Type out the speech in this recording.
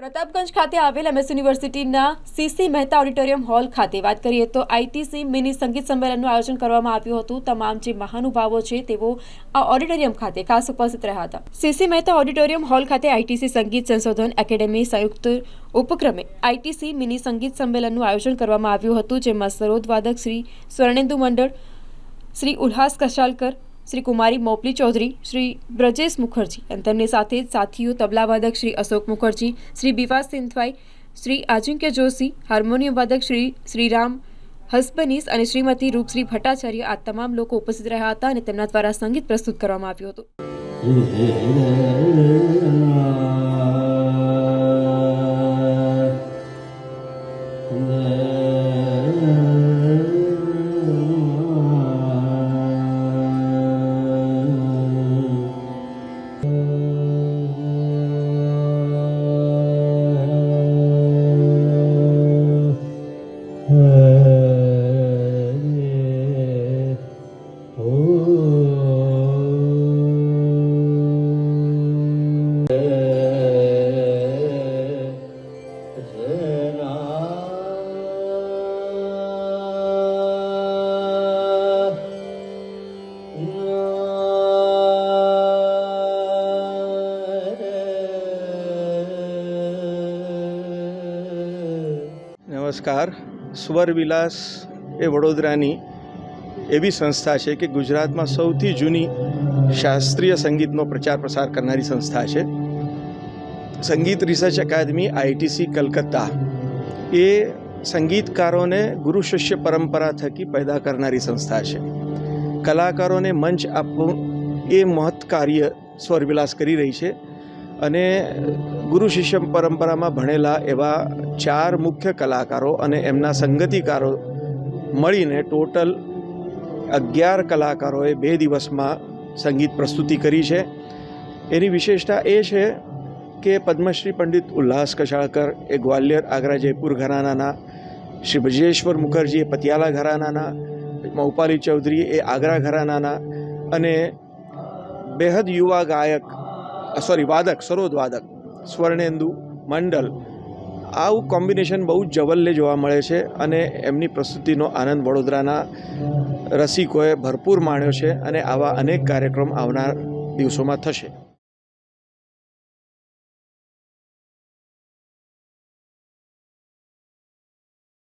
પ્રતાપગંજ ખાતે આવેલ એમએસ યુનિવર્સિટીના સીસી મહેતા ઓડિટોરિયમ હોલ ખાતે વાત કરીએ તો આઈટીસી મિની સંગીત સંમેલનનું આયોજન કરવામાં આવ્યું હતું. તમામ જે મહાનુભાવો છે તેઓ આ ઓડિટોરિયમ ખાતે ખાસ ઉપસ્થિત રહ્યા હતા. સીસી મહેતા ઓડિટોરિયમ હોલ ખાતે આઈટીસી સંગીત સંશોધન એકેડેમી સંયુક્ત ઉપક્રમે આઈટીસી મિની સંગીત સંમેલનનું આયોજન કરવામાં આવ્યું હતું, જેમાં સરોદ વાદક શ્રી સ્વર્ણેન્દુ મંડળ, શ્રી ઉલ્હાસ કશાલકર શ્રી કુમારી મોપલી ચૌધરી શ્રી બ્રજેશ મુખર્જી અને તેમની સાથે સાથીઓ તબલાવાદક શ્રી અશોક મુખર્જી શ્રી બિવાસ સિંથવાઈ શ્રી આજિંક્ય જોશી હાર્મોનિયમ વાદક શ્રી શ્રીરામ હસબનીસ અને શ્રીમતી રૂપશ્રી ભટ્ટાચાર્ય આ તમામ લોકો ઉપસ્થિત રહ્યા હતા અને તેમના દ્વારા સંગીત પ્રસ્તુત કરવામાં આવ્યું હતું નમસ્કાર. સ્વર વિલાસ એ વડોદરાની એવી સંસ્થા છે કે ગુજરાતમાં સૌથી જૂની શાસ્ત્રીય સંગીતનો પ્રચાર પ્રસાર કરનારી સંસ્થા છે. સંગીત રિસર્ચ અકાદમી આઈટીસી, કલકત્તા એ સંગીતકારોને ગુરુ શિષ્ય પરંપરા થકી પેદા કરનારી સંસ્થા છે. કલાકારોને મંચ આપવું એ મહત્ કાર્ય સ્વરવિલાસ કરી રહી છે. અને ગુરુ શિષ્ય પરંપરામાં ભણેલા એવા ચાર મુખ્ય કલાકારો અને એમના સંગતિકારો મળીને ટોટલ અગિયાર કલાકારોએ બે દિવસમાં સંગીત પ્રસ્તુતિ કરી છે. એની વિશેષતા એ છે કે પદ્મશ્રી પંડિત ઉલ્લાસ કશાળકર, એ ગ્વાલિયર આગ્રા જયપુર ઘરાનાના, શ્રી બ્રજેશ્વર મુખર્જી એ પતિયાલા ઘરાનાના મૌપાલી ચૌધરી એ આગ્રા ઘરાનાના અને બેહદ યુવા ગાયક સોરી વાદક, સરોદ વાદક, સ્વર્ણેન્દુ મંડલ, આવું કોમ્બિનેશન બહુ જવલ્લે જોવા મળે છે અને એમની પ્રસ્તુતિનો આનંદ વડોદરાના રસિકોએ ભરપૂર માણ્યો છે અને આવા અનેક કાર્યક્રમ આવનાર દિવસોમાં થશે.